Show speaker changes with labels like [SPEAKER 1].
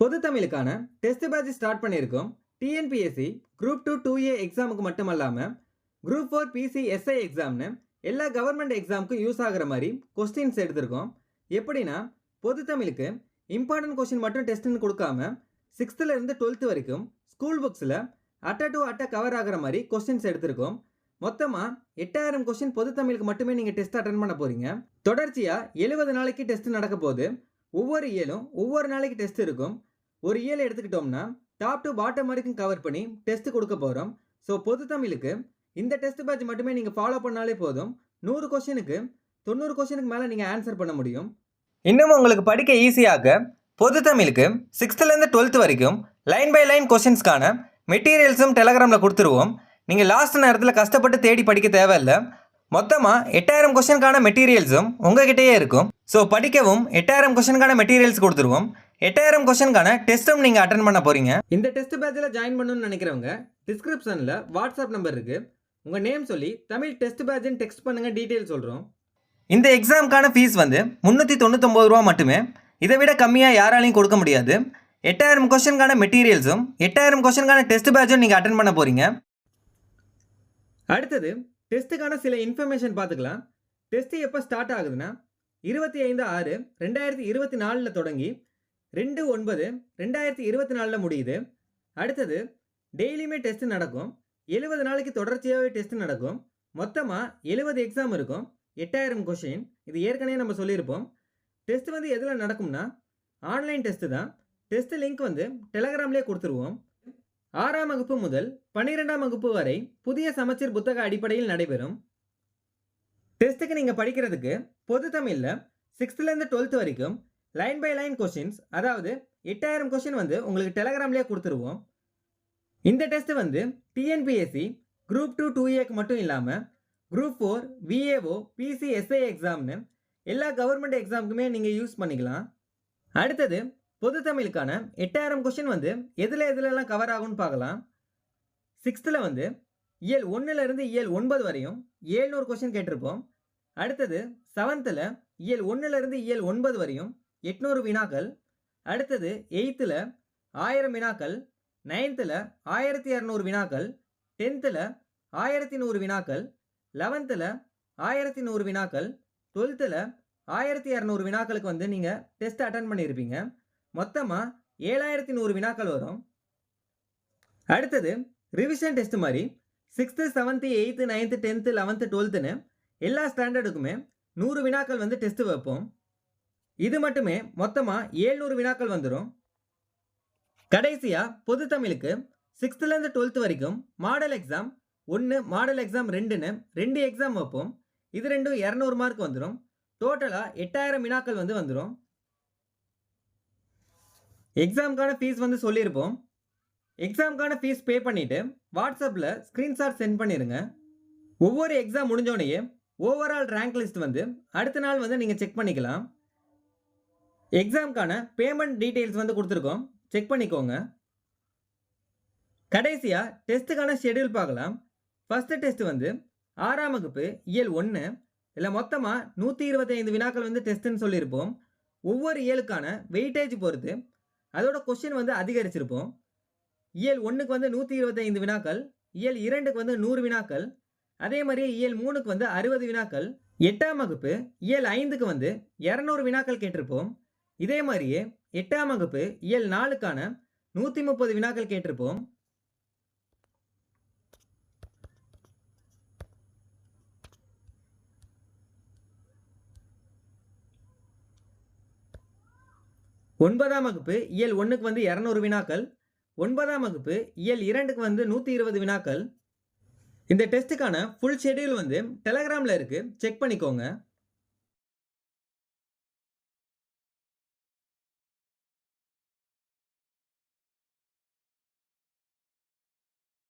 [SPEAKER 1] பொது தமிழுக்கான test batch start பண்ணியிருக்கோம் TNPSC group two two A எக்ஸாமுக்கு மட்டும் இல்லாமல் குரூப் ஃபோர் பிசிஎஸ்ஐ எக்ஸாம்னு எல்லா கவர்மெண்ட் எக்ஸாமுக்கும் யூஸ் ஆகுற மாதிரி கொஸ்டின்ஸ் எடுத்திருக்கோம். எப்படின்னா பொது தமிழுக்கு இம்பார்ட்டன்ட் கொஸ்டின் மட்டும் டெஸ்ட்னு கொடுக்காம சிக்ஸ்த்துலேருந்து டுவெல்த்து வரைக்கும் ஸ்கூல் புக்ஸில் அட்டை டு அட்டை கவர் ஆகிற மாதிரி கொஸ்டின்ஸ் எடுத்திருக்கோம். மொத்தமாக எட்டாயிரம் கொஸ்டின் பொது தமிழுக்கு மட்டுமே நீங்கள் டெஸ்ட் அட்டன் பண்ண போகிறீங்க தொடர்ச்சியாக எழுபது நாளைக்கு டெஸ்ட் நடக்க போகுது. ஒவ்வொரு இயலும் ஒவ்வொரு நாளைக்கு டெஸ்ட் இருக்கும். ஒரு இயல் எடுத்துக்கிட்டோம்னா டாப் டு பாட்டம் வரைக்கும் கவர் பண்ணி டெஸ்ட் கொடுக்க போகிறோம் ஸோ பொது தமிழுக்கு இந்த டெஸ்ட் பேட்ச் மட்டுமே நீங்கள் ஃபாலோ பண்ணாலே போதும். நூறு கொஷினுக்கு தொண்ணூறு கொஷினுக்கு மேலே நீங்கள் ஆன்சர் பண்ண முடியும். இன்னும் உங்களுக்கு படிக்க ஈஸியாக பொது தமிழுக்கு சிக்ஸ்த்துலேருந்து டுவெல்த் வரைக்கும் லைன் பை லைன் கொஷின்ஸ்க்கான மெட்டீரியல்ஸும் டெலகிராமில் கொடுத்துருவோம். நீங்கள் லாஸ்ட் நேரத்தில் கஷ்டப்பட்டு தேடி படிக்க தேவையில்லை. மொத்தமாக எட்டாயிரம் கொஷனுக்கான மெட்டீரியல்ஸும் உங்ககிட்டயே இருக்கும். ஸோ படிக்கவும் எட்டாயிரம் கொஷனுக்கான மெட்டீரியல்ஸ் கொடுத்துருவோம். எட்டாயிரம் கொஸ்டினுக்கான டெஸ்ட்டும் நீங்கள் அட்டன் பண்ண போகிறீங்க இந்த டெஸ்ட் பேட்சில் ஜாயின் பண்ணணும்னு நினைக்கிறவங்க டிஸ்கிரிப்ஷனில் வாட்ஸ்அப் நம்பர் இருக்குது உங்கள் நேம் சொல்லி தமிழ் டெஸ்ட் பேட்ச்னு டெக்ஸ்ட் பண்ணுங்கள் டீட்டெயில் சொல்கிறோம் இந்த எக்ஸாமுக்கான ஃபீஸ் வந்து முந்நூற்றி தொண்ணூத்தொம்பது ரூபா மட்டுமே. இதை விட கம்மியாக யாராலையும் கொடுக்க முடியாது. எட்டாயிரம் கொஸ்டினுக்கான மெட்டீரியல்ஸும் எட்டாயிரம் கொஸ்டினுக்கான டெஸ்ட் பேட்சும் நீங்கள் அட்டன் பண்ண போகிறீங்க அடுத்தது டெஸ்ட்டுக்கான சில இன்ஃபர்மேஷன் பார்த்துக்கலாம். டெஸ்ட்டு எப்போ ஸ்டார்ட் ஆகுதுன்னா இருபத்தி ஐந்து ஆறு ரெண்டாயிரத்தி இருபத்தி நாலில் தொடங்கி ரெண்டு ஒன்பது ரெண்டாயிரத்தி இருபத்தி நாலில் முடியுது. அடுத்தது டெய்லியுமே டெஸ்ட் நடக்கும். எழுபது நாளைக்கு தொடர்ச்சியாகவே டெஸ்ட் நடக்கும். மொத்தமாக எழுபது எக்ஸாம் இருக்கும். எட்டாயிரம் கொஷின் இது ஏற்கனவே நம்ம சொல்லியிருப்போம். டெஸ்ட் வந்து எதில் நடக்கும்னா ஆன்லைன் டெஸ்ட்டு தான். டெஸ்ட் லிங்க் வந்து டெலகிராம்லேயே கொடுத்துருவோம். ஆறாம் வகுப்பு முதல் பன்னிரெண்டாம் வகுப்பு வரை புதிய சமச்சீர் புத்தக அடிப்படையில் நடைபெறும். டெஸ்ட்டுக்கு நீங்கள் படிக்கிறதுக்கு பொது தமிழில் சிக்ஸ்த்துலேருந்து டுவெல்த் வரைக்கும் லைன் பை லைன் கொஷின்ஸ் அதாவது எட்டாயிரம் கொஷின் வந்து உங்களுக்கு டெலகிராம்லேயே கொடுத்துருவோம். இந்த டெஸ்ட் வந்து டிஎன்பிஎஸ்சி குரூப் டூ டூ ஏக்கு மட்டும் இல்லாமல் குரூப் ஃபோர் விஏஓ பிசிஎஸ்ஐ எக்ஸாம்னு எல்லா கவர்மெண்ட் எக்ஸாமுக்குமே நீங்கள் யூஸ் பண்ணிக்கலாம். அடுத்தது பொது தமிழுக்கான எட்டாயிரம் கொஷின் வந்து எதில் எதுலலாம் கவர் ஆகும்னு பார்க்கலாம். சிக்ஸ்த்தில் வந்து இயல் ஒன்றுலேருந்து இயல் ஒன்பது வரையும் ஏழ்நூறு கொஷின் கேட்டிருப்போம். அடுத்தது செவன்த்தில் இயல் ஒன்றுலேருந்து இயல் ஒன்பது வரையும் எட்நூறு வினாக்கள். அடுத்தது எயித்தில் ஆயிரம் வினாக்கள். நைன்த்தில் ஆயிரத்தி இரநூறு வினாக்கள். டென்த்தில் ஆயிரத்தி நூறு வினாக்கள். லெவன்த்தில் ஆயிரத்தி நூறு வினாக்கள். டுவெல்த்தில் ஆயிரத்தி இரநூறு வினாக்களுக்கு வந்து நீங்கள் டெஸ்ட் அட்டன் பண்ணியிருப்பீங்க மொத்தமாக ஏழாயிரத்தி நூறு வினாக்கள் வரும். அடுத்தது ரிவிஷன் டெஸ்ட் மாதிரி sixth seventh eighth ninth tenth eleventh டுவெல்த்துன்னு எல்லா ஸ்டாண்டர்டுக்குமே நூறு வினாக்கள் வந்து டெஸ்ட்டு வைப்போம். இது மட்டுமே மொத்தமாக ஏழ்நூறு வினாக்கள் வந்துடும் கடைசியாக பொது தமிழுக்கு சிக்ஸ்த்துலேருந்து டுவெல்த் வரைக்கும் மாடல் எக்ஸாம் ஒன்று மாடல் எக்ஸாம் ரெண்டுன்னு ரெண்டு எக்ஸாம் வைப்போம். இது ரெண்டும் இரநூறு மார்க் வந்துடும் டோட்டலாக எட்டாயிரம் வினாக்கள் வந்து வந்துடும் எக்ஸாமுக்கான ஃபீஸ் வந்து சொல்லியிருப்போம். எக்ஸாமுக்கான ஃபீஸ் பே பண்ணிவிட்டு வாட்ஸ்அப்பில் ஸ்க்ரீன்ஷாட் சென்ட் பண்ணிடுங்க ஒவ்வொரு எக்ஸாம் முடிஞ்சோடனே ஓவரால் ரேங்க் லிஸ்ட் வந்து அடுத்த நாள் வந்து நீங்கள் செக் பண்ணிக்கலாம். எக்ஸாமுக்கான பேமெண்ட் டீட்டெயில்ஸ் வந்து கொடுத்துருக்கோம். செக் பண்ணிக்கோங்க. கடைசியாக டெஸ்ட்டுக்கான ஷெடியூல் பார்க்கலாம். ஃபஸ்ட்டு டெஸ்ட் வந்து ஆறாம் வகுப்பு இயல் ஒன்று இல்லை மொத்தமாக நூற்றி இருபத்தைந்து வினாக்கள் வந்து டெஸ்ட்டுன்னு சொல்லியிருப்போம். ஒவ்வொரு இயலுக்கான வெயிட்டேஜ் பொறுத்து அதோட கொஷின் வந்து அதிகரிச்சிருப்போம். இயல் ஒன்றுக்கு வந்து நூற்றி இருபத்தைந்து வினாக்கள் இயல் இரண்டுக்கு வந்து நூறு வினாக்கள் அதே மாதிரி இயல் மூணுக்கு வந்து அறுபது வினாக்கள். எட்டாம் வகுப்பு இயல் ஐந்துக்கு வந்து இரநூறு வினாக்கள் கேட்டிருப்போம். இதே மாதிரியே எட்டாம் வகுப்பு இயல் நாலுக்கான நூற்றி முப்பது வினாக்கள் கேட்டிருப்போம். ஒன்பதாம் வகுப்பு இயல் ஒன்றுக்கு வந்து இரநூறு வினாக்கள். ஒன்பதாம் வகுப்பு இயல் இரண்டுக்கு வந்து நூற்றி இருபது வினாக்கள். இந்த டெஸ்ட்டுக்கான ஃபுல் ஷெடியூல் வந்து டெலகிராமில் இருக்குது செக் பண்ணிக்கோங்க.